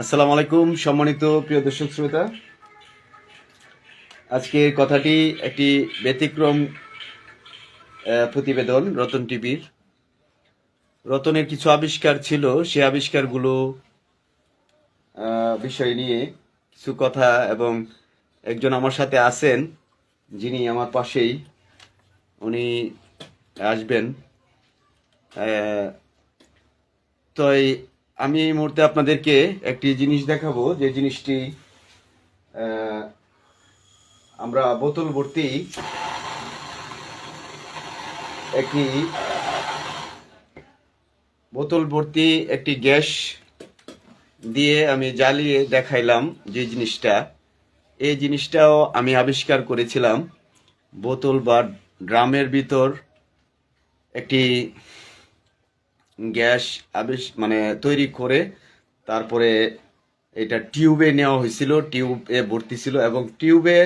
আসসালামু আলাইকুম, সম্মানিত প্রিয় দর্শক শ্রোতা। আজকের কথাটি একটি ব্যতিক্রম প্রতিবেদন, রতন টিভির। রতনের কিছু আবিষ্কার ছিল, সে আবিষ্কারগুলো বিষয় নিয়ে কিছু কথা এবং একজন আমার সাথে আছেন, যিনি আমার পাশেই, উনি আসবেন। তো আমি এই মুহূর্তে আপনাদেরকে একটি জিনিস দেখাবো, যে জিনিসটি আমরা বোতল ভর্তি একটি, বোতল ভর্তি একটি গ্যাস দিয়ে আমি জ্বালিয়ে দেখাইলাম যে জিনিসটা। এই জিনিসটাও আমি আবিষ্কার করেছিলাম বোতল বা ড্রামের ভিতর একটি গ্যাস আবিষ মানে তৈরি করে তারপরে এটা টিউবে নেওয়া হয়েছিল, টিউবে ভর্তি ছিল এবং টিউবে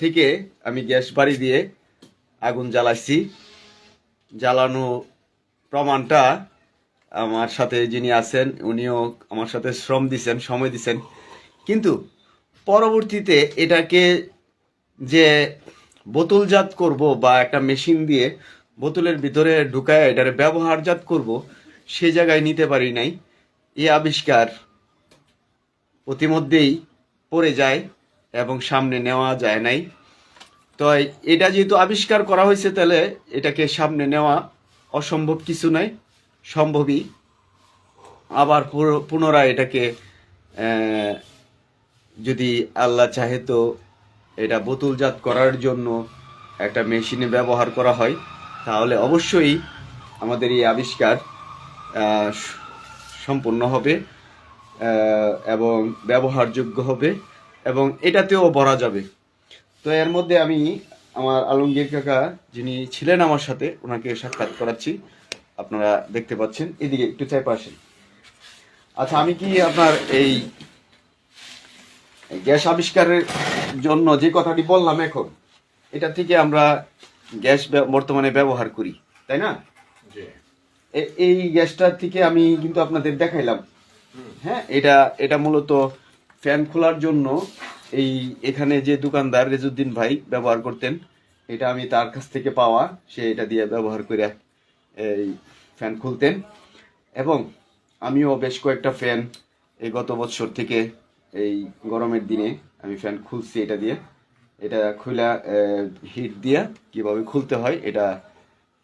থেকে আমি গ্যাস বাড়ি দিয়ে আগুন জ্বালাইছি। জ্বালানো প্রমাণটা আমার সাথে যিনি আছেন, উনিও আমার সাথে শ্রম দিছেন, সময় দিছেন। কিন্তু পরবর্তীতে এটাকে যে বোতলজাত করব বা একটা মেশিন দিয়ে বোতলের ভিতরে ঢুকায় এটার ব্যবহারজাত করব, সে জায়গায় নিতে পারি নাই। এই আবিষ্কার অতিমধ্যেই পড়ে যায় এবং সামনে নেওয়া যায় নাই। তো এটা যেহেতু আবিষ্কার করা হয়েছে, তাহলে এটাকে সামনে নেওয়া অসম্ভব কিছু নয়, সম্ভবই। আবার পুনরায় এটাকে যদি আল্লাহ চাহে তো এটা বোতলজাত করার জন্য একটা মেশিনে ব্যবহার করা হয়। তাহলে অবশ্যই আমাদের এই আবিষ্কার সম্পূর্ণ হবে এবং ব্যবহারযোগ্য হবে, এবং এটাতেও বরা যাবে। তো এর মধ্যে আমি আমার আলমগীর কাকা যিনি ছিলেন আমার সাথে, ওনাকে সাক্ষাৎ করাচ্ছি। আপনারা দেখতে পাচ্ছেন, এদিকে একটু চাই পাশেন আচ্ছা আমি কি আপনার এই গ্যাস আবিষ্কারের জন্য যে কথাটি বললাম এখন, এটা থেকে আমরা গ্যাস বর্তমানে ব্যবহার করি তাই না? এই গ্যাসটার থেকে আমি কিন্তু আপনাদের দেখাইলাম। হ্যাঁ এটা এটা মূলত ফ্যান খোলার জন্য এই এখানে যে দোকানদার রেজুদ্দিন ভাই ব্যবহার করতেন এটা আমি তার কাছ থেকে পাওয়া সে এটা দিয়ে ব্যবহার করে এই ফ্যান খুলতেন। এবং আমিও বেশ কয়েকটা ফ্যান এই গত বছর থেকে এই গরমের দিনে আমি ফ্যান খুলছি এটা দিয়ে। এটা খুলা হিট দিয়ে কীভাবে খুলতে হয় এটা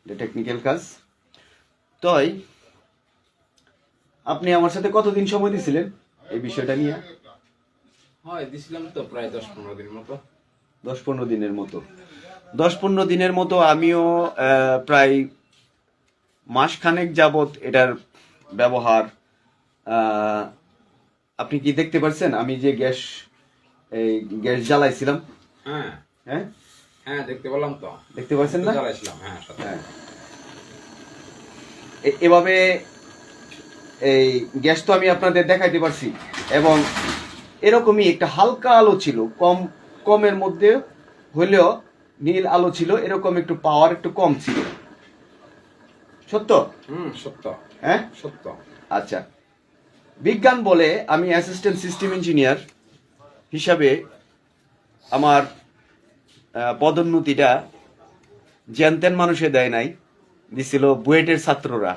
টেকনিক্যাল কাজ। তাই আপনি আমার সাথে কতদিন সময় দিছিলেন এই বিষয়টা নিয়ে? হয় দিছিলাম তো প্রায় দশ পনেরো দিন মতো। দশ পনেরো দিনের মতো। দশ পনেরো দিনের মতো আমিও প্রায় মাসখানেক যাবত এটার ব্যবহার আপনি কি দেখতে পাচ্ছেন আমি যে গ্যাস এই গ্যাস জ্বালাইছিলাম হ্যাঁ। হ্যাঁ? হ্যাঁ দেখতে পেলাম তো। দেখতে পাচ্ছেন না? হ্যাঁ হ্যাঁ। এভাবে এই গ্যাস তো আমি আপনাদের দেখাইতে পারছি। এবং এরকমই একটা হালকা আলো ছিল কম কমের মধ্যে হলেও নীল আলো ছিল এরকম একটু পাওয়ার একটু কম ছিল। সত্য? হুম সত্য। হ্যাঁ? সত্য। আচ্ছা। বিজ্ঞান বলে আমি অ্যাসিস্ট্যান্ট সিস্টেম ইঞ্জিনিয়ার হিসাবে আমার পদোন্নতিটা জ্যানতেন মানুষে দেয় নাই, দিছিল বুয়েটের ছাত্ররা।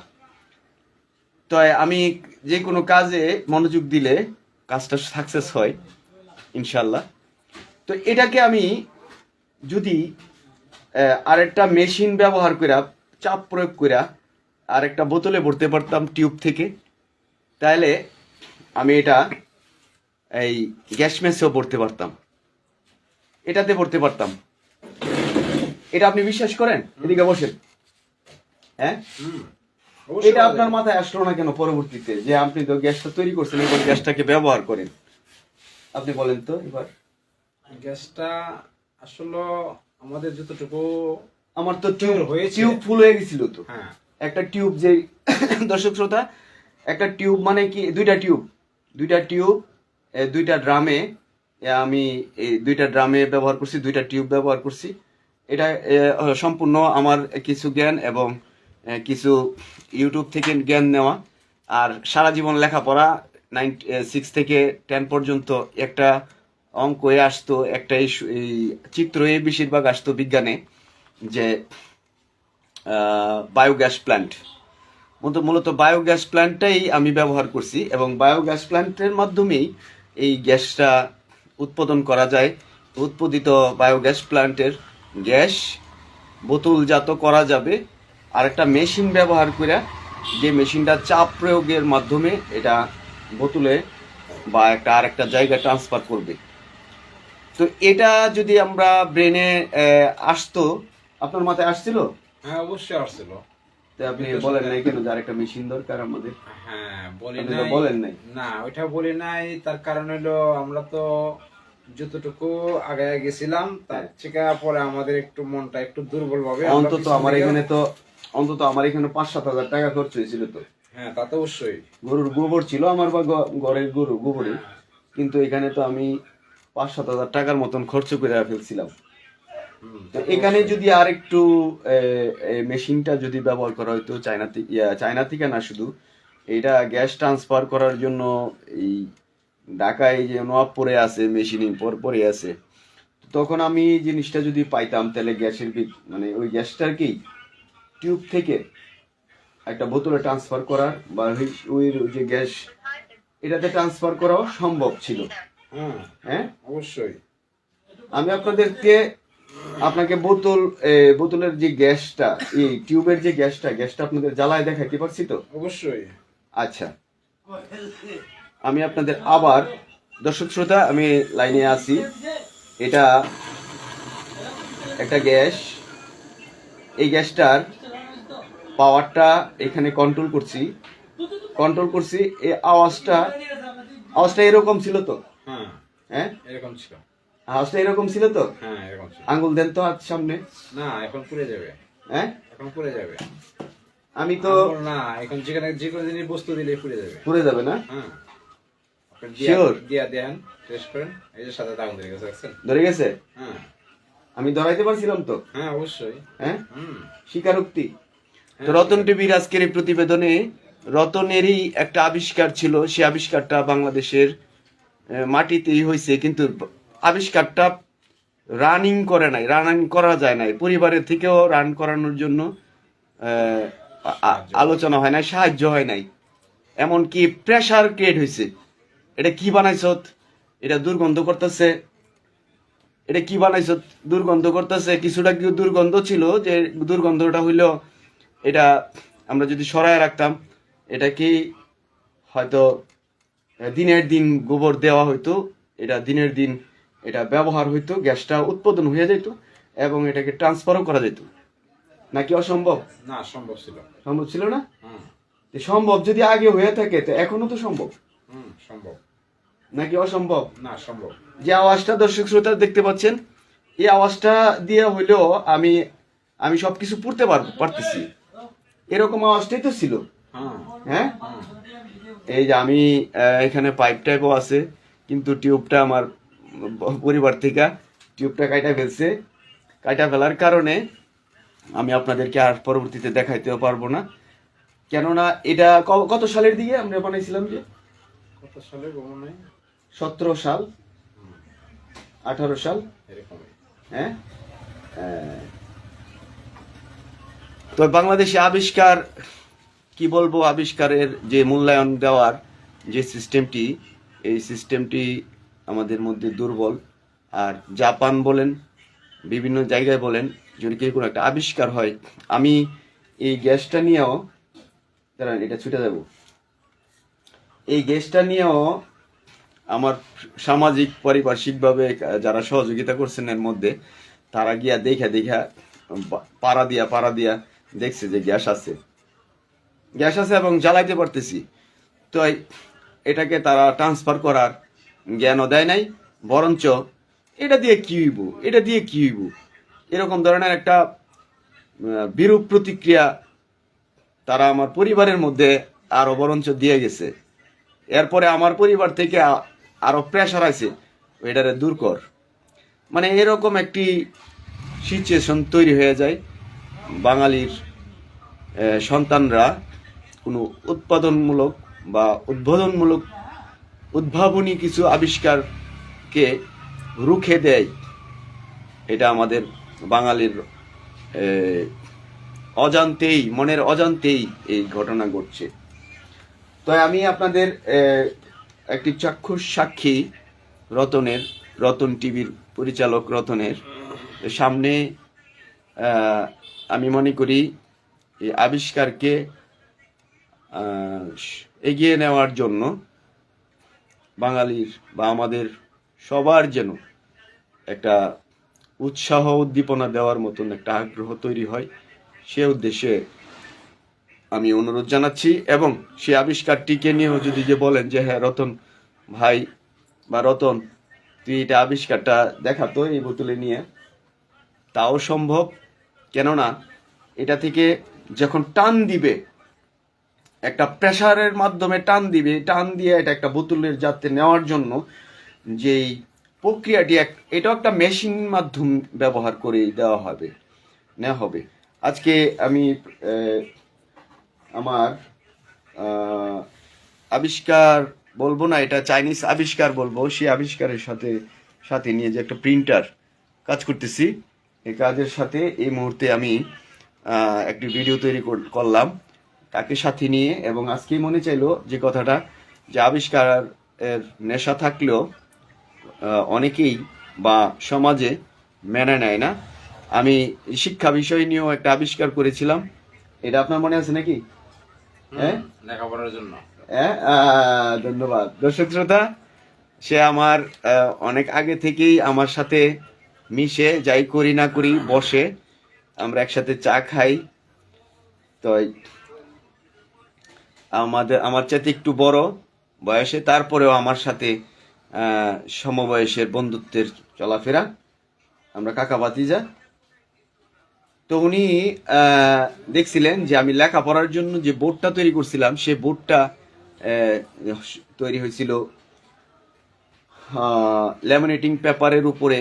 তো আমি যে কোনো কাজে মনোযোগ দিলে কাজটা সাকসেস হয়, ইনশাল্লাহ। তো এটাকে আমি যদি আরেকটা মেশিন ব্যবহার করে চাপ প্রয়োগ করে আরেকটা বোতলে ভরতে পারতাম টিউব থেকে তাহলে আমি এটা এই গ্যাস মেসেও পড়তে পারতাম। এটাতে পড়তে পারতাম। এটা আপনি বিশ্বাস করেন? এদিকে বসেন। হ্যাঁ? এটা আপনার মাথায় আসলো না কেন পরবর্তীতে? যে আপনি তো গ্যাসটা তৈরি করছেন এবার গ্যাসটাকে ব্যবহার করেন। আপনি বলেন তো এবার। গ্যাসটা আসলে আমাদের যতটুকু আমার তো টিউব হয়েছে। টিউব ফুল হয়ে গেছিল তো। হ্যাঁ। একটা টিউব যে দর্শক শ্রোতা একটা টিউব মানে কি? দুইটা টিউব। দুইটা টিউব দুইটা ড্রামে আমি এই দুইটা ড্রামে ব্যবহার করছি, দুইটা টিউব ব্যবহার করছি। এটা সম্পূর্ণ আমার কিছু জ্ঞান এবং কিছু ইউটিউব থেকে জ্ঞান নেওয়া। আর সারা জীবন লেখাপড়া, নাইন সিক্স থেকে টেন পর্যন্ত একটা অঙ্ক এ আসতো, একটা এই চিত্র এ বেশিরভাগ আসতো বিজ্ঞানে, যে বায়োগ্যাস প্ল্যান্ট মূলত মূলত বায়োগ্যাস প্ল্যান্টটাই আমি ব্যবহার করছি এবং বায়োগ্যাস প্ল্যান্টের মাধ্যমেই এই গ্যাসটা উৎপাদন করা যায়। উৎপাদিত বায়োগ্যাস প্ল্যান্টের গ্যাস বোতলজাত করা যাবে। আর একটা মেশিন ব্যবহার করে যে মেশিনটা চাপ প্রয়োগের মাধ্যমে এটা বোতলে বা একটা আর একটা জায়গায় ট্রান্সফার করবে। তো এটা যদি আমরা ব্রেনে আসতো, আপনার মাথায় আসছিল? হ্যাঁ অবশ্যই আসছিল। তো আপনি বলেন নাই কেন যে আরেকটা মেশিন দরকার আমাদের? হ্যাঁ বলি আপনি বলেন নাই। না ওইটা বলি নাই তার কারণ হলো আমরা তো যতটুকু আগে গেছিলাম তার হ্যাঁ। থেকে পরে আমাদের একটু মনটা একটু দুর্বল ভাবে অন্তত আমার এখানে তো অন্তত আমার এখানে পাঁচ সাত হাজার টাকা খরচ হয়েছিল তো। হ্যাঁ তা তো অবশ্যই। গরুর গোবর ছিল আমার বা ঘরের গরু গোবরে। কিন্তু এখানে তো আমি পাঁচ সাত হাজার টাকার মতন খরচ করে ফেলছিলাম। তো এখানে যদি আর একটু মেশিনটা যদি ব্যবহার করা হতো চায়না থেকে চায়না থেকে না শুধু এটা গ্যাস ট্রান্সফার করার জন্য এই ঢাকায় যে নবাবপুরে আছে মেশিন পর পরে আছে। তখন আমি এই জিনিসটা যদি পাইতাম তাহলে গ্যাসের মানে ওই গ্যাসটার কি টিউব থেকে একটা বোতলে ট্রান্সফার করার বা ওই- ওই যে গ্যাস এটাতে ট্রান্সফার করাও সম্ভব ছিল। হ্যাঁ হ্যাঁ? অবশ্যই। আমি আপনাদেরকে আপনাকে বোতল বোতলের যে গ্যাসটা এই টিউবের যে গ্যাসটা গ্যাসটা আপনাদের জ্বালায় দেখাইতে পারছি তো? অবশ্যই। আচ্ছা। আমি আপনাদের আবার দর্শক শ্রোতা আমি লাইনে আছি। এটা একটা গ্যাস। এই গ্যাসটার পাওয়ারটা এখানে কন্ট্রোল করছি। কন্ট্রোল করছি এই আওয়াজটা আওয়াজটা এরকম ছিল তো? হ্যাঁ হ্যাঁ? এরকম ছিল। আওয়াজটা এরকম ছিল তো? হ্যাঁ এরকম ছিল। আঙ্গুল দেন তো হাত সামনে। না এখন পুড়ে যাবে। হ্যাঁ? এখন পুড়ে যাবে। আমি তো না এখন যেখানে যে কোনো জিনিস বস্তু দিলে পুড়ে যাবে। পুড়ে যাবে না? হ্যাঁ। আপনি দিয়া- দেন টেস্ট করেন। এই যে সাদা আগুন ধরে গেছে ধরে গেছে? হ্যাঁ। আমি ধরাইতে পারছিলাম তো? হ্যাঁ অবশ্যই। হ্যাঁ? স্বীকারোক্তি। তো রতন টিভির আজকের এই প্রতিবেদনে রতনেরই একটা আবিষ্কার ছিল। সে আবিষ্কারটা বাংলাদেশের মাটিতেই হয়েছে কিন্তু আবিষ্কারটা রানিং করে নাই রানিং করা যায় নাই। পরিবারের থেকেও রান করানোর জন্য আলোচনা হয় নাই, সাহায্য হয় নাই। এমনকি প্রেশার ক্রিয়েট হয়েছে এটা কি বানাইছ? এটা দুর্গন্ধ করতেছে। এটা কি বানাইছ? দুর্গন্ধ করতেছে। কিছুটা কি দুর্গন্ধ ছিল যে দুর্গন্ধটা হইল, এটা আমরা যদি সরায় রাখতাম, এটা কি হয়তো দিনের দিন গোবর দেওয়া হইতো, এটা দিনের দিন এটা ব্যবহার হইতো গ্যাসটা উৎপাদন হয়ে যেত এবং এটাকে ট্রান্সফারও করা যেত নাকি অসম্ভব? না সম্ভব ছিল। সম্ভব ছিল না? সম্ভব যদি আগে হয়ে থাকে তো এখনও তো সম্ভব। হুম সম্ভব। নাকি অসম্ভব? না সম্ভব। যে আওয়াজটা দর্শক শ্রোতা দেখতে পাচ্ছেন এই আওয়াজটা দিয়ে হইলেও আমি আমি সবকিছু পড়তে পারব পারতেছি। এরকম আওয়াজটাই তো ছিল। হ্যাঁ? হ্যাঁ এই যে আমি এখানে পাইপ টাইপও আছে কিন্তু টিউবটা আমার পরিবার থেকে টিউবটা কাটা ফেলছে। কাটা ফেলার কারণে আমি আপনাদেরকে আর পরবর্তীতে দেখাইতেও পারব না। কেননা এটা কত সালের দিকে আমরা বানাইছিলাম যে? কত সালে সতেরো সাল। আঠারো সাল। হ্যাঁ? আহ, তো বাংলাদেশে আবিষ্কার কি বলব আবিষ্কারের যে মূল্যায়ন দেওয়ার যে সিস্টেমটি এই সিস্টেমটি আমাদের মধ্যে দুর্বল। আর জাপান বলেন, বিভিন্ন জায়গায় বলেন, যদি কেউ কোনো একটা আবিষ্কার হয়, আমি এই গ্যাসটা নিয়েও, দাঁড়ান, এটা ছুটে যাব। এই গ্যাসটা নিয়েও আমার সামাজিক, পারিপার্শ্বিকভাবে, যারা সহযোগিতা করছেন এর মধ্যে, তারা গিয়া দেখা দেখা পাড়া দিয়া পাড়া দিয়া দেখছে যে গ্যাস আছে। গ্যাস আছে এবং জ্বালাইতে পারতেছি। তো এটাকে তারা ট্রান্সফার করার জ্ঞানও দেয় নাই, বরঞ্চ এটা দিয়ে কি হইব, এটা দিয়ে কি হইব? এরকম ধরনের একটা বিরূপ প্রতিক্রিয়া তারা আমার পরিবারের মধ্যে আরও বরঞ্চ দিয়ে গেছে। এরপরে আমার পরিবার থেকে আ- আরও প্রেশার আছে, এটারে দূর কর। মানে এরকম একটি সিচুয়েশন তৈরি হয়ে যায়। বাঙালির সন্তানরা কোনো উৎপাদনমূলক বা উদ্বোধনমূলক উদ্ভাবনী কিছু আবিষ্কারকে রুখে দেয়, এটা আমাদের বাঙালির অজান্তেই, মনের অজান্তেই এই ঘটনা ঘটছে। তো আমি আপনাদের একটি চাক্ষুষ সাক্ষী রতনের, রতন টিভির পরিচালক রতনের সামনে আমি মনে করি এই আবিষ্কারকে এগিয়ে নেওয়ার জন্য বাঙালির বা আমাদের সবার যেন একটা উৎসাহ উদ্দীপনা দেওয়ার মতন একটা আগ্রহ তৈরি হয়, সে উদ্দেশ্যে আমি অনুরোধ জানাচ্ছি এবং সেই আবিষ্কারটিকে নিয়েও যদি যে বলেন যে হ্যাঁ রতন ভাই বা রতন, তুই এটা আবিষ্কারটা দেখাতো এই বোতলে নিয়ে। তাও সম্ভব। কেননা এটা থেকে যখন টান দিবে একটা প্রেসারের মাধ্যমে টান দিবে, টান দিয়ে এটা একটা বোতলের যাতে নেওয়ার জন্য যেই প্রক্রিয়াটি এক, এটাও একটা মেশিন মাধ্যম ব্যবহার করে দেওয়া হবে, নেওয়া হবে। আজকে আমি আমার আবিষ্কার বলব না, এটা চাইনিজ আবিষ্কার বলব, সেই আবিষ্কারের সাথে সাথে নিয়ে যে একটা প্রিন্টার কাজ করতেছি এই কাজের সাথে এই মুহূর্তে আমি একটি ভিডিও তৈরি কর- করলাম। তাকে সাথে নিয়ে এবং আজকেই মনে চাইলো যে কথাটা যে আবিষ্কার এর নেশা থাকলেও অনেকেই বা সমাজে মেনে নেয় না। আমি শিক্ষা বিষয় নিয়েও একটা আবিষ্কার করেছিলাম। এটা আপনার মনে আছে নাকি? হ্যাঁ? লেখাপড়ার জন্য। হ্যাঁ ধন্যবাদ। দর্শক শ্রোতা সে আমার অনেক আগে থেকেই আমার সাথে মিশে যাই করি না করি বসে। আমরা একসাথে চা খাই। তো আমাদের আমার চাইতে একটু বড় বয়সে, তারপরেও আমার সাথে সমবয়সের বন্ধুত্বের চলাফেরা। আমরা কাকা বাতিজা তো উনি দেখছিলেন যে আমি লেখাপড়ার জন্য যে বোর্ডটা তৈরি করছিলাম, সে বোর্ডটা তৈরি হয়েছিল ল্যামিনেটিং পেপারের উপরে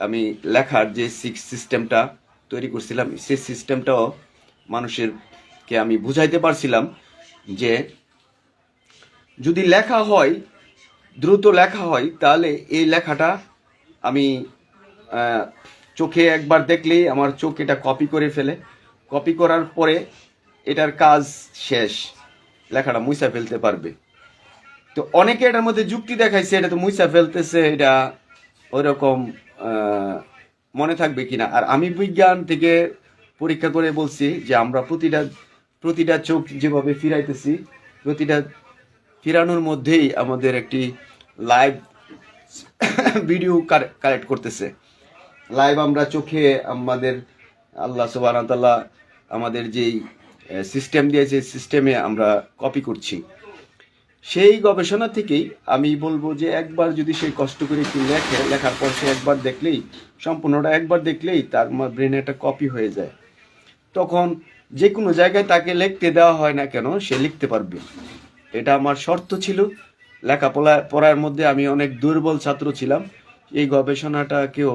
আমি লেখার যে সিক্স সিস্টেমটা তৈরি করছিলাম সেই সিস্টেমটাও মানুষেরকে আমি বুঝাইতে পারছিলাম। যে যদি লেখা হয়, দ্রুত লেখা হয়, তাহলে এই লেখাটা আমি চোখে একবার দেখলেই আমার চোখ এটা কপি করে ফেলে। কপি করার পরে এটার কাজ শেষ। লেখাটা মুইসা ফেলতে পারবে। তো অনেকে এটার মধ্যে যুক্তি দেখাইছে, এটা তো মুইসা ফেলতেছে, এটা ওইরকম মনে থাকবে কিনা। আর আমি বিজ্ঞান থেকে পরীক্ষা করে বলছি যে আমরা প্রতিটা প্রতিটা চোখ যেভাবে ফিরাইতেছি, প্রতিটা ফিরানোর মধ্যেই আমাদের একটি লাইভ ভিডিও কালেক্ট করতেছে। লাইভ আমরা চোখে আমাদের আল্লাহ সুবাহ আমাদের যেই সিস্টেম দিয়েছে সিস্টেমে আমরা কপি করছি। সেই গবেষণা থেকেই আমি বলব যে একবার যদি সে কষ্ট করে একটু লেখে, লেখার পর সে একবার দেখলেই, সম্পূর্ণটা একবার দেখলেই তার ব্রেনে একটা কপি হয়ে যায়। তখন যে কোনো জায়গায় তাকে লিখতে দেওয়া হয় না কেন, সে লিখতে পারবে। এটা আমার শর্ত ছিল। লেখাপড়া, পড়ার মধ্যে আমি অনেক দুর্বল ছাত্র ছিলাম। এই গবেষণাটাকেও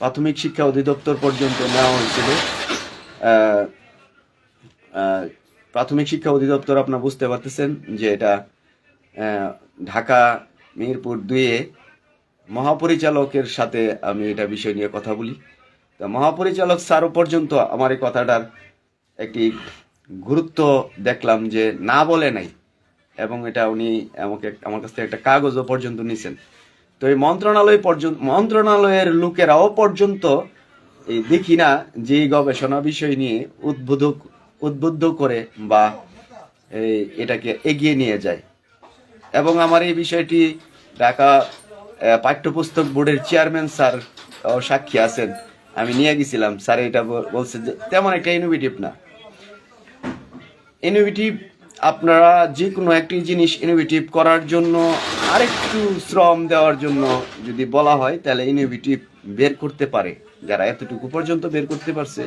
প্রাথমিক শিক্ষা অধিদপ্তর পর্যন্ত নেওয়া হয়েছিল। প্রাথমিক শিক্ষা অধিদপ্তর আপনার বুঝতে পারতেছেন যে এটা ঢাকা, মিরপুর দুয়ে মহাপরিচালকের সাথে আমি এটা বিষয় নিয়ে কথা বলি। তা মহাপরিচালক স্যারও পর্যন্ত আমার এই কথাটার একটি গুরুত্ব দেখলাম যে না বলে নাই। এবং এটা উনি আমাকে আমার কাছ থেকে একটা কাগজও পর্যন্ত নিছেন। তো এই মন্ত্রণালয় পর্যন্ত মন্ত্রণালয়ের লোকেরাও পর্যন্ত এই দেখি না যে গবেষণা বিষয় নিয়ে উদ্বুদ্ধ উদ্বুদ্ধ করে বা এটাকে এগিয়ে নিয়ে যায়। এবং আমার এই বিষয়টি ঢাকা পাঠ্যপুস্তক বোর্ডের চেয়ারম্যান স্যার সাক্ষী আছেন। আমি নিয়ে গেছিলাম। স্যার এটা বল- বলছে যে তেমন একটা ইনোভেটিভ না। ইনোভেটিভ আপনারা যে কোনো একটি জিনিস ইনোভেটিভ করার জন্য আরেকটু শ্রম দেওয়ার জন্য যদি বলা হয়, তাহলে ইনোভেটিভ বের করতে পারে। যারা এতটুকু পর্যন্ত বের করতে পারছে।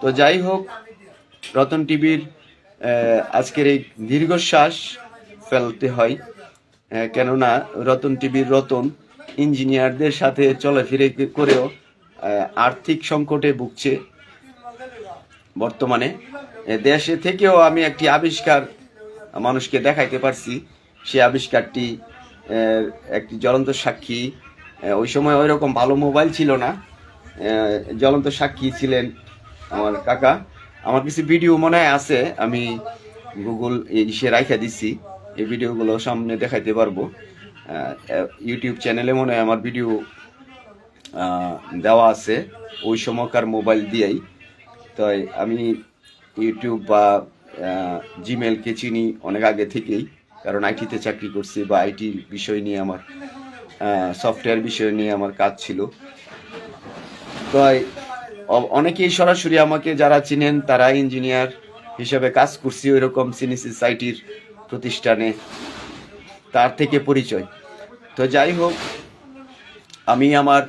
তো যাই হোক, রতন টিভির আজকের এই দীর্ঘশ্বাস ফেলতে হয়। কেননা রতন টিভির রতন ইঞ্জিনিয়ারদের সাথে চলাফিরে করেও আর্থিক সংকটে ভুগছে বর্তমানে। দেশে থেকেও আমি একটি আবিষ্কার মানুষকে দেখাইতে পারছি। সে আবিষ্কারটি একটি জ্বলন্ত সাক্ষী। ওই সময় ওই রকম ভালো মোবাইল ছিল না। জ্বলন্ত সাক্ষী ছিলেন আমার কাকা। আমার কিছু ভিডিও মনে হয় আছে, আমি গুগল ইসে রাইখা দিচ্ছি এই ভিডিওগুলো সামনে দেখাইতে পারব। ইউটিউব চ্যানেলে মনে হয় আমার ভিডিও দেওয়া আছে। ওই সময়কার মোবাইল দিয়েই। তাই আমি ইউটিউব বা জিমেলকে চিনি অনেক আগে থেকেই, কারণ আইটিতে চাকরি করছি বা আইটি বিষয় নিয়ে আমার সফটওয়্যার বিষয় নিয়ে আমার কাজ ছিল। অ- অনেকেই সরাসরি আমাকে যারা চিনেন, তারা ইঞ্জিনিয়ার হিসেবে কাজ করছি ওই রকম সিনিসিস আইটির প্রতিষ্ঠানে, তার থেকে পরিচয়। তো যাই হোক, আমি আমার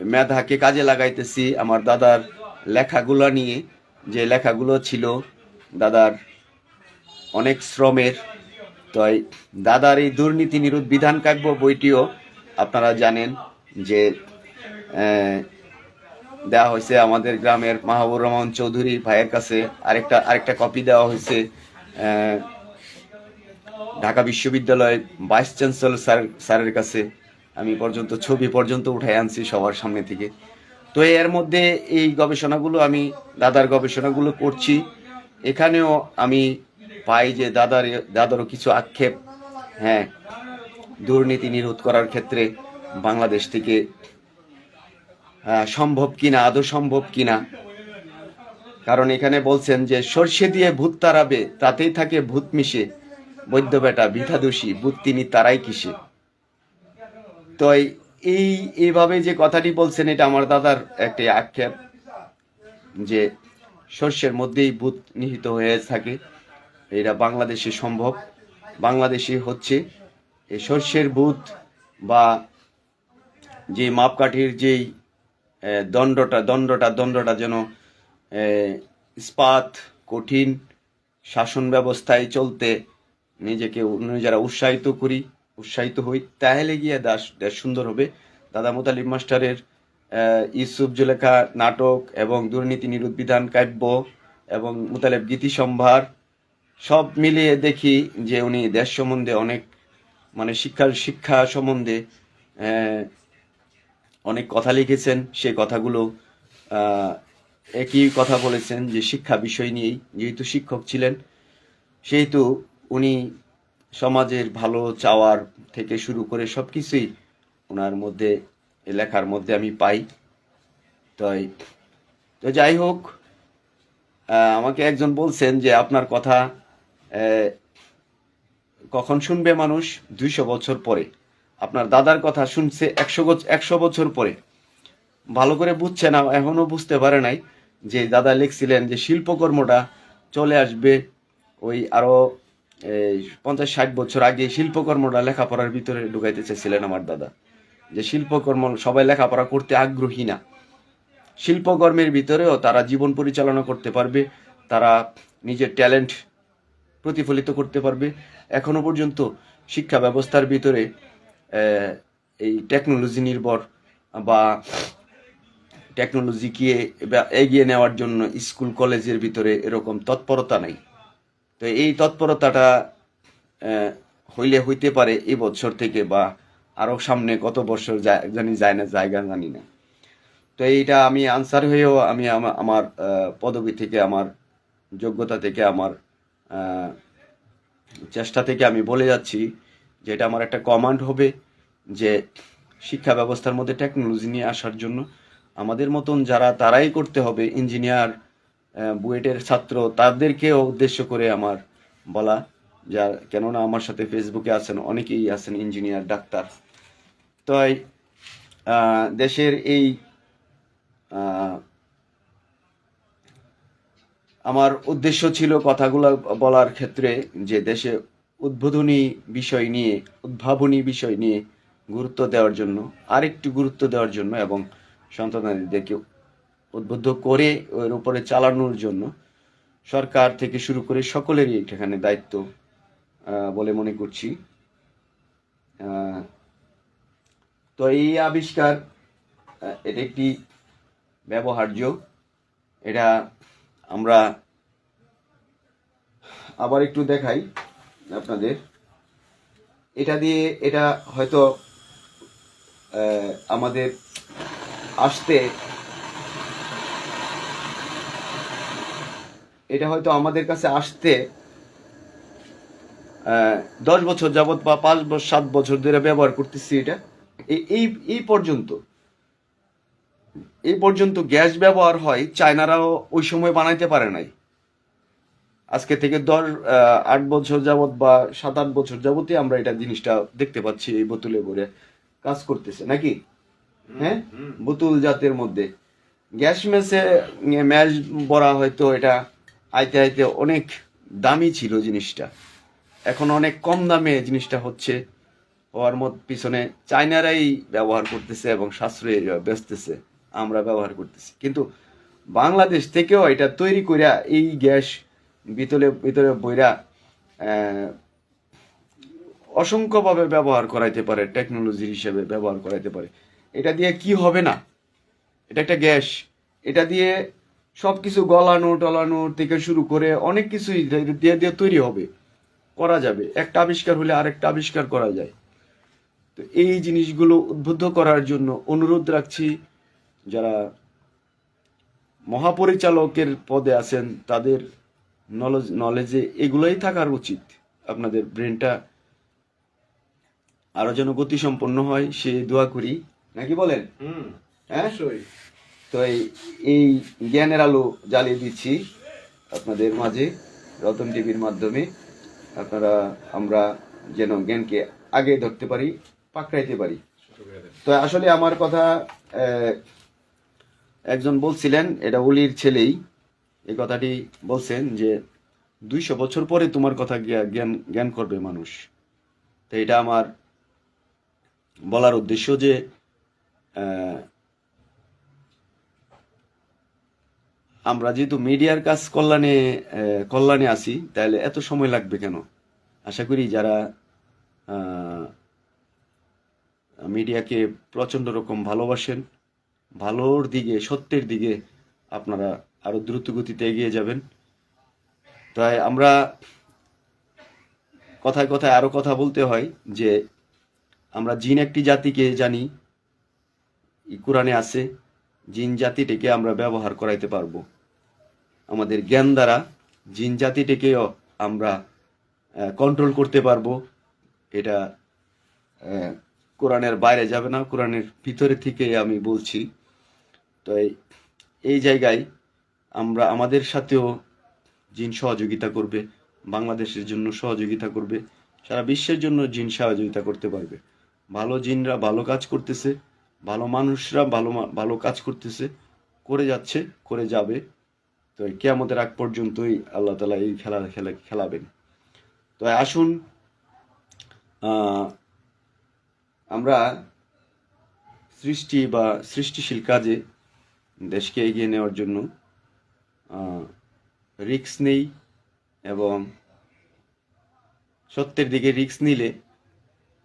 মেধাকে কাজে লাগাইতেছি, আমার দাদার লেখাগুলো নিয়ে। যে লেখাগুলো ছিল, দাদার অনেক শ্রমের তাই দাদার এই দুর্নীতি নিরোধ বিধান কাব্য বইটিও আপনারা জানেন যে দেওয়া হয়েছে আমাদের গ্রামের মাহবুর রহমান চৌধুরী ভাইয়ের কাছে। আরেকটা আরেকটা কপি দেওয়া হয়েছে ঢাকা বিশ্ববিদ্যালয় ভাইস চ্যান্সেলর স্যার স্যারের কাছে। আমি পর্যন্ত, ছবি পর্যন্ত উঠাই আনছি সবার সামনে থেকে। তো এর মধ্যে এই গবেষণাগুলো আমি, দাদার গবেষণাগুলো করছি। এখানেও আমি পাই যে দাদার, দাদারও কিছু আক্ষেপ হ্যাঁ দুর্নীতি নিরোধ করার ক্ষেত্রে বাংলাদেশ থেকে সম্ভব কিনা, আদৌ সম্ভব কিনা? কারণ এখানে বলছেন যে সর্ষে দিয়ে ভূত তাড়াবে, তাতেই থাকে ভূত মিশে। বৈদ্য বেটা দোষী ভূত তিনি তারাই কিসে? তো এই- এভাবে যে কথাটি বলছেন, এটা আমার দাদার একটি আক্ষেপ যে শস্যের মধ্যেই ভূত নিহিত হয়ে থাকে। এটা বাংলাদেশে সম্ভব। বাংলাদেশে হচ্ছে এই শস্যের ভূত বা যে মাপকাঠির যেই দণ্ডটা দণ্ডটা দণ্ডটা যেন ইস্পাত, কঠিন শাসন ব্যবস্থায় চলতে নিজেকে, নিজেরা উৎসাহিত করি উৎসাহিত হই। তাহলে গিয়ে দাস, দেশ সুন্দর হবে। দাদা মোতালিব মাস্টারের ইউসুফ জুলেখা নাটক এবং দুর্নীতি নিরোধ বিধান কাব্য এবং মোতালেব গীতি সম্ভার সব মিলিয়ে দেখি যে উনি দেশ সম্বন্ধে অনেক মানে শিক্ষার, শিক্ষা সম্বন্ধে অনেক কথা লিখেছেন। সে কথাগুলো একই কথা বলেছেন যে শিক্ষা বিষয় নিয়েই। যেহেতু শিক্ষক ছিলেন, সেহেতু উনি সমাজের ভালো চাওয়ার থেকে শুরু করে সব কিছুই ওনার মধ্যে লেখার মধ্যে আমি পাই। তাই তো যাই হোক আমাকে একজন বলছেন যে আপনার কথা কখন শুনবে মানুষ? দুইশো বছর পরে। আপনার দাদার কথা শুনছে একশো একশো বছর পরে। ভালো করে বুঝছে না এখনও বুঝতে পারে নাই যে দাদা লিখছিলেন যে শিল্পকর্মটা চলে আসবে ওই আরও এই, পঞ্চাশ ষাট বছর আগে শিল্পকর্মটা লেখাপড়ার ভিতরে ঢুকাইতে চেয়েছিলেন আমার দাদা। যে শিল্পকর্ম, সবাই লেখাপড়া করতে আগ্রহী না। শিল্পকর্মের ভিতরেও তারা জীবন পরিচালনা করতে পারবে, তারা নিজের ট্যালেন্ট প্রতিফলিত করতে পারবে। এখনও পর্যন্ত শিক্ষা ব্যবস্থার ভিতরে এই টেকনোলজি নির্ভর বা টেকনোলজিকে এগিয়ে নেওয়ার জন্য স্কুল, কলেজের ভিতরে এরকম তৎপরতা নাই। তো এই তৎপরতাটা হইলে হইতে পারে এই বছর থেকে বা আরও সামনে কত বছর জানি যায় না, জায়গা জানি না। তো এইটা আমি আনসার হয়েও আমি আমা- আমার পদবি থেকে, আমার যোগ্যতা থেকে, আমার চেষ্টা থেকে আমি বলে যাচ্ছি যে এটা আমার একটা কমান্ড হবে যে শিক্ষা ব্যবস্থার মধ্যে টেকনোলজি নিয়ে আসার জন্য আমাদের মতন যারা, তারাই করতে হবে। ইঞ্জিনিয়ার বুয়েটের ছাত্র, তাদেরকেও উদ্দেশ্য করে আমার বলা, যা কেননা আমার সাথে ফেসবুকে আছেন, অনেকেই আছেন ইঞ্জিনিয়ার, ডাক্তার। তাই দেশের এই আমার উদ্দেশ্য ছিল কথাগুলো বলার ক্ষেত্রে যে দেশে উদ্বোধনী বিষয় নিয়ে, উদ্ভাবনী বিষয় নিয়ে গুরুত্ব দেওয়ার জন্য, আরেকটু গুরুত্ব দেওয়ার জন্য এবং সন্তানদেরকে উদ্বুদ্ধ করে ওর উপরে চালানোর জন্য সরকার থেকে শুরু করে সকলেরই এখানে দায়িত্ব বলে মনে করছি। তো এই আবিষ্কার এটা একটি ব্যবহার্য। এটা আমরা আবার একটু দেখাই আপনাদের। এটা দিয়ে এটা হয়তো আমাদের আসতে এটা হয়তো আমাদের কাছে আসতে দশ বছর যাবৎ বা পাঁচ বছর সাত বছর ধরে ব্যবহার করতেছি এটা। এই- এই পর্যন্ত এই পর্যন্ত গ্যাস ব্যবহার হয় চায়নারাও ওই সময় বানাইতে পারে নাই। আজকে থেকে দশ আট বছর যাবৎ বা সাত আট বছর যাবতই আমরা এটা জিনিসটা দেখতে পাচ্ছি এই বোতলে ভরে কাজ করতেছে নাকি? হ্যাঁ? বোতল জাতের মধ্যে। গ্যাস মেসে ম্যাচ ভরা হয়তো এটা আইতে আইতে অনেক দামি ছিল জিনিসটা। এখন অনেক কম দামে জিনিসটা হচ্ছে। হওয়ার মত পিছনে চায়নারাই ব্যবহার করতেছে এবং সাশ্রয়ী বেচতেছে। আমরা ব্যবহার করতেছি। কিন্তু বাংলাদেশ থেকেও এটা তৈরি কইরা এই গ্যাস ভিতরে ভিতরে বইরা অসংখ্যভাবে ব্যবহার করাইতে পারে টেকনোলজি হিসেবে ব্যবহার করাইতে পারে। এটা দিয়ে কি হবে না? এটা একটা গ্যাস। এটা দিয়ে সব কিছু গলানো টলানো থেকে শুরু করে অনেক কিছুই দিয়ে দিয়ে তৈরি হবে করা যাবে। একটা আবিষ্কার হলে আরেকটা আবিষ্কার করা যায়। তো এই জিনিসগুলো উদ্বুদ্ধ করার জন্য অনুরোধ রাখছি যারা মহাপরিচালকের পদে আছেন তাদের নলেজ নলেজে এগুলোই থাকার উচিত। আপনাদের ব্রেনটা আরও যেন গতিসম্পন্ন হয় সে দোয়া করি। নাকি বলেন? হুম হ্যাঁ? তো এই জ্ঞানের আলো জ্বালিয়ে দিচ্ছি আপনাদের মাঝে, রতন টিভির মাধ্যমে। আপনারা, আমরা যেন জ্ঞানকে আগে ধরতে পারি, পাকড়াইতে পারি। তো আসলে আমার কথা একজন বলছিলেন, এটা উলির ছেলেই এই কথাটি বলছেন যে, দুইশো বছর পরে তোমার কথা জ্ঞান জ্ঞান করবে মানুষ। তো এটা আমার বলার উদ্দেশ্য যে আমরা যেহেতু মিডিয়ার কাজ কল্যাণে কল্যাণে আছি, তাহলে এত সময় লাগবে কেন? আশা করি যারা মিডিয়াকে প্রচণ্ড রকম ভালোবাসেন, ভালোর দিকে, সত্যের দিকে আপনারা আরও দ্রুত গতিতে এগিয়ে যাবেন। তাই আমরা কথায় কথায় আরও কথা বলতে হয় যে আমরা জিন একটি জাতিকে জানি কোরআনে আছে জিন জাতিটিকে আমরা ব্যবহার করাইতে পারব। আমাদের জ্ঞান দ্বারা জিন জাতিটিকেও আমরা কন্ট্রোল করতে পারব। এটা কোরআনের বাইরে যাবে না, কোরআনের ভিতরে থেকে আমি বলছি। তো এই জায়গায় আমরা আমাদের সাথেও জিন সহযোগিতা করবে, বাংলাদেশের জন্য সহযোগিতা করবে, সারা বিশ্বের জন্য জিন সহযোগিতা করতে পারবে। ভালো জিনরা ভালো কাজ করতেছে ভালো মানুষরা ভালো ভালো কাজ করতেছে, করে যাচ্ছে, করে যাবে। তো কেয়ামতের আগ পর্যন্তই আল্লাহ তালা এই খেলা খেলা, খেলাবেন। তো আসুন আমরা সৃষ্টি বা সৃষ্টিশীল কাজে দেশকে এগিয়ে নেওয়ার জন্য রিক্স নেই এবং সত্যের দিকে রিক্স নিলে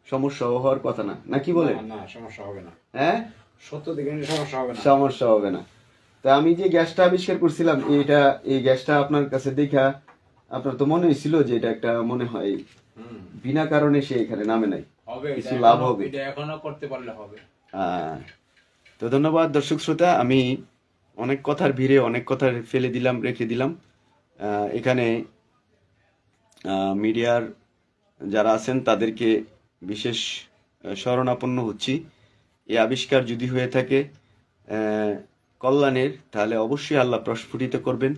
সমস্যা হওয়ার কথা না। নাকি বলেন? না, না সমস্যা হবে না। হ্যাঁ? সত্য দিকে সমস্যা হবে না। সমস্যা হবে না। তা আমি যে গ্যাসটা আবিষ্কার করছিলাম এটা এই গ্যাসটা আপনার কাছে দেখা আপনার তো মনে হয়েছিল যে এটা একটা মনে হয় বিনা কারণে সে এখানে নামে নাই। হবে কিছু লাভ হবে। এটা এখনও করতে পারলে হবে। আহ, তো ধন্যবাদ দর্শক শ্রোতা আমি অনেক কথার ভিড়ে অনেক কথা ফেলে দিলাম রেখে দিলাম। এখানে মিডিয়ার যারা আছেন তাদেরকে বিশেষ শরণাপন্ন হচ্ছি। এই আবিষ্কার যদি হয়ে থাকে কল্যাণের, তাহলে অবশ্যই আল্লাহ প্রস্ফুটিত করবেন।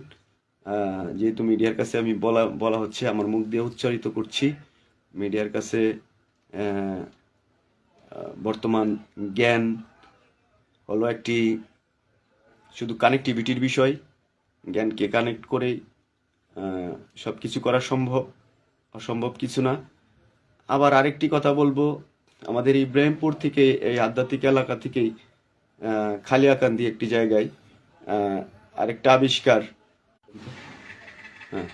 যেহেতু মিডিয়ার কাছে আমি বলা বলা হচ্ছে, আমার মুখ দিয়ে উচ্চারিত করছি, মিডিয়ার কাছে বর্তমান জ্ঞান হলো একটি শুধু কানেক্টিভিটির বিষয়। জ্ঞানকে কানেক্ট করেই সব কিছু করা সম্ভব, অসম্ভব কিছু না। আবার আরেকটি কথা বলব। আমাদের ইব্রাহিমপুর থেকে, এই আধ্যাত্মিক এলাকা থেকেই খালিয়াকান্দি একটি জায়গায় আরেকটা আবিষ্কার। হ্যাঁ।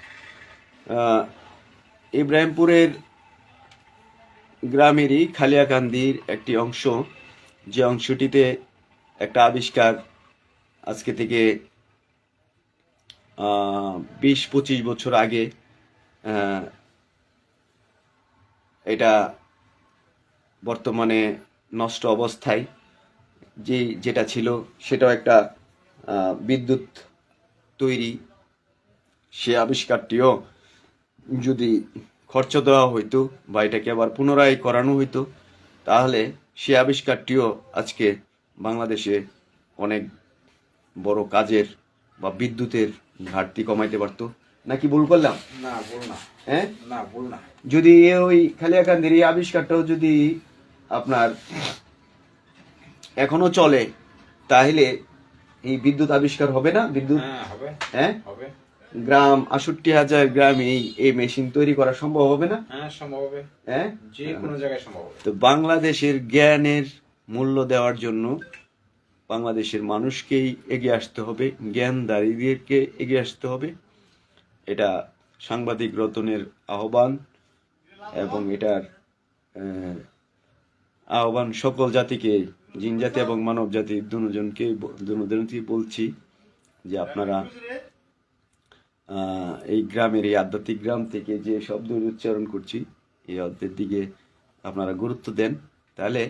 ইব্রাহিমপুরের গ্রামেরই খালিয়াকান্দির একটি অংশ। যে অংশটিতে একটা আবিষ্কার আজকে থেকে বিশ পঁচিশ বছর আগে এটা বর্তমানে নষ্ট অবস্থায়। যে, যেটা ছিল, সেটাও একটা বিদ্যুৎ তৈরি সে আবিষ্কারটিও যদি খরচ দেওয়া হইতো বা এটাকে আবার পুনরায় করানো হইতো, তাহলে সে আবিষ্কারটিও আজকে বাংলাদেশে অনেক বড় কাজের বা বিদ্যুতের ঘাটতি কমাইতে পারতো। নাকি ভুল করলাম? না ভুল না। হ্যাঁ? না ভুল না। যদি ওই খালিয়াকান্দির এই আবিষ্কারটাও যদি আপনার এখনও চলে তাহলে এই বিদ্যুৎ আবিষ্কার হবে না? বিদ্যুৎ? হ্যাঁ হবে। হ্যাঁ? গ্রাম আষট্টি হাজার গ্রামে এই এই মেশিন তৈরি করা সম্ভব হবে না? হ্যাঁ সম্ভব হবে। হ্যাঁ? যে কোনো জায়গায় সম্ভব হবে। তো বাংলাদেশের জ্ঞানের মূল্য দেওয়ার জন্য বাংলাদেশের মানুষকেই এগিয়ে আসতে হবে জ্ঞানদারীদেরকে এগিয়ে আসতে হবে। এটা সাংবাদিক রতনের আহ্বান এবং এটার আহ্বান সকল জাতিকে, জিন জাতি এবং মানব জাতি দুজনকে দুজনকে বলছি যে আপনারা এই গ্রামের, এই আধ্যাত্মিক গ্রাম থেকে যে শব্দ উচ্চারণ করছি, এই অর্থের দিকে আপনারা গুরুত্ব দেন। তাহলে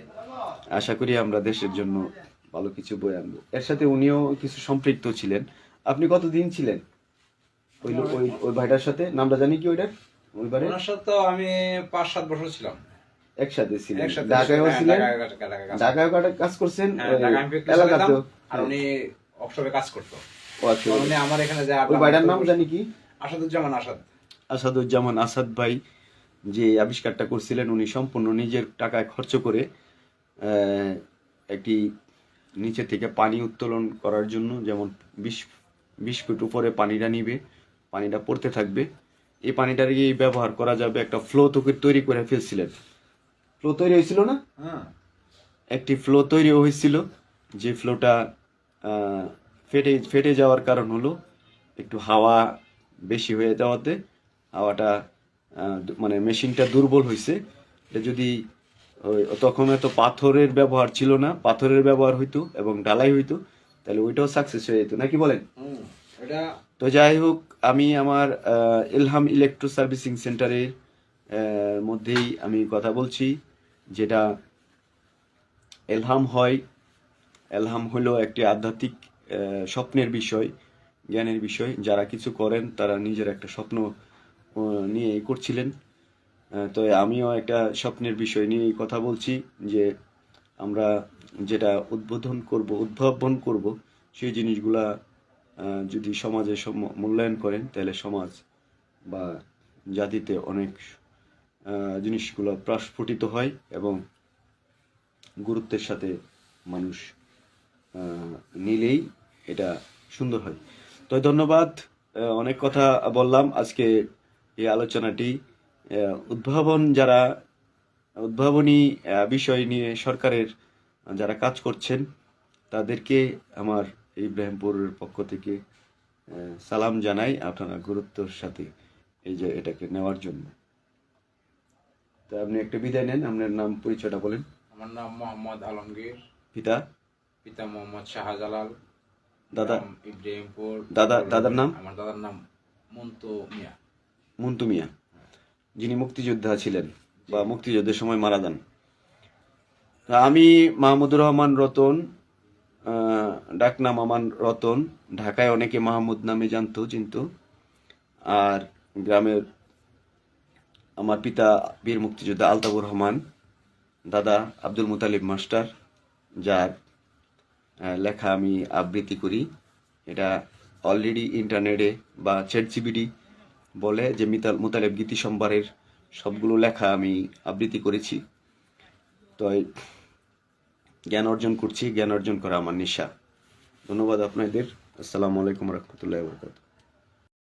আশা করি আমরা দেশের জন্য ভালো কিছু বই আনব। এর সাথে উনিও কিছু সম্পৃক্ত ছিলেন। আপনি কতদিন ছিলেন? ওই ওই ওই ভাইটার সাথে? নামটা জানি কি ওইটার? ওই বারে ওনার সাথে তো আমি পাঁচ সাত বছর ছিলাম। একসাথে ছিলেন? ঢাকায়ও হ্যাঁ, ছিলেন? ঢাকায়- কাজ করছেন? হ্যাঁ, এলাকাতেও আর উনি অফশোরে কাজ করতো। ও আচ্ছা। উনি আমার এখানে যে ওই ভাইটার নাম জানি কি? আসাদুজ্জামান আসাদ। আসাদুজ্জামান আসাদ ভাই যে আবিষ্কারটা করছিলেন উনি সম্পূর্ণ নিজের টাকায় খরচ করে আহ, একটি নিচে থেকে পানি উত্তোলন করার জন্য যেমন বিশ বিশ ফুট উপরে পানিটা নিবে পানিটা পড়তে থাকবে। এই পানিটার গিয়ে ব্যবহার করা যাবে একটা ফ্লো তৈরি করে ফেলছিলেন। ফ্লো তৈরি হয়েছিল না? হ্যাঁ। একটি ফ্লো তৈরি হয়েছিল যে ফ্লোটা ফেটে ফেটে যাওয়ার কারণ হলো একটু হাওয়া বেশি হয়ে যাওয়াতে হাওয়াটা মানে মেশিনটা দুর্বল হয়েছে। এটা যদি ওই তখন এত পাথরের ব্যবহার ছিল না। পাথরের ব্যবহার হইতো এবং ডালাই হইতো তাহলে ওইটাও সাকসেস হয়ে যেত। নাকি বলেন? তো যাই হোক, আমি আমার এলহাম ইলেকট্রো সার্ভিসিং সেন্টারের মধ্যেই আমি কথা বলছি, যেটা এলহাম হয়। এলহাম হলো একটি আধ্যাত্মিক স্বপ্নের বিষয়, জ্ঞানের বিষয়। যারা কিছু করেন, তারা নিজের একটা স্বপ্ন নিয়ে করছিলেন। তো আমিও একটা স্বপ্নের বিষয় নিয়ে কথা বলছি, যে আমরা যেটা উদ্বোধন করব, উদ্ভাবন করব, সেই জিনিসগুলা যদি সমাজে সম- মূল্যায়ন করেন, তাহলে সমাজ বা জাতিতে অনেক জিনিসগুলো প্রস্ফুটিত হয় এবং গুরুত্বের সাথে মানুষ নিলেই এটা সুন্দর হয়। তো ধন্যবাদ অনেক কথা বললাম। আজকে এই আলোচনাটি উদ্ভাবন যারা, উদ্ভাবনী বিষয় নিয়ে সরকারের যারা কাজ করছেন, তাদেরকে আমার ইব্রাহিমপুরের পক্ষ থেকে সালাম জানাই আপনারা গুরুত্বর সাথে এই যে এটাকে নেওয়ার জন্য। তো আপনি একটা বিদায় নেন আপনার নাম পরিচয়টা বলেন। আমার নাম মোহাম্মদ আলমগীর। পিতা? পিতা মোহাম্মদ শাহজালাল। দাদা? ইব্রাহিমপুর। দাদা- দাদার নাম? আমার দাদার নাম মন্তু মিয়া। মন্টু মিয়া। যিনি মুক্তিযোদ্ধা ছিলেন বা মুক্তিযুদ্ধের সময় মারা যান। আমি মাহমুদুর রহমান রতন ডাকনাম আমান রতন। ঢাকায় অনেকে মাহমুদ নামে জানতো, চিনতো। আর গ্রামের আমার পিতা বীর মুক্তিযোদ্ধা আলতাবুর রহমান, দাদা আব্দুল মুতালিব মাস্টার, যার লেখা আমি আবৃত্তি করি। এটা অলরেডি ইন্টারনেটে বা চ্যাট জিবিডি বলে যে মিতাল মুতালেব গীতি সম্ভারের সবগুলো লেখা আমি আবৃত্তি করেছি। তো জ্ঞান অর্জন করছি জ্ঞান অর্জন করা আমার নেশা। ধন্যবাদ আপনাদের। আসসালামু আলাইকুম রহমতুল্লাহ বরকাত